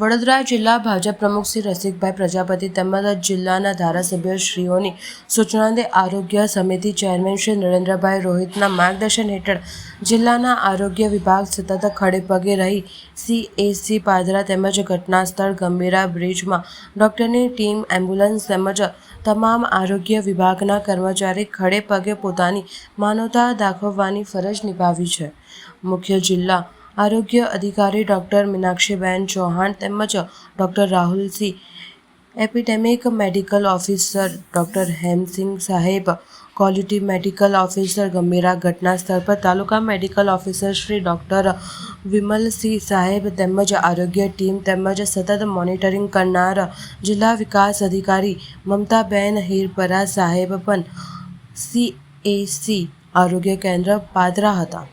વડોદરા જિલ્લા ભાજપ પ્રમુખ શ્રી રસિકભાઈ પ્રજાપતિ તેમજ જિલ્લાના ધારાસભ્યશ્રીઓની સૂચનાને આરોગ્ય સમિતિ ચેરમેન શ્રી નરેન્દ્રભાઈ રોહિતના માર્ગદર્શન હેઠળ જિલ્લાના આરોગ્ય વિભાગ સતત ખડેપગે રહી સીએસસી પાદરા તેમજ ઘટના સ્થળ ગંભીરા બ્રિજમાં ડૉક્ટરની ટીમ, એમ્બ્યુલન્સ તેમજ તમામ આરોગ્ય વિભાગના કર્મચારી ખડે પગે પોતાની માનવતા દાખવવાની ફરજ નિભાવી છે. મુખ્ય જિલ્લા આરોગ્ય અધિકારી ડૉક્ટર મીનાક્ષીબેન ચૌહાણ તેમજ doctor Rahulsinh, epidemic medical officer doctor Hemsing સાહેબ, ક્વોલિટી મેડિકલ ઓફિસર ગંભીરા ઘટના સ્થળ પર taluka medical officer Shri doctor Vimalsinh સાહેબ તેમજ આરોગ્ય ટીમ તેમજ સતત મોનિટરિંગ કરનાર જિલ્લા વિકાસ અધિકારી મમતાબેન હીરપરા સાહેબ પણ સીએસસી આરોગ્ય કેન્દ્ર પાદરા હતા.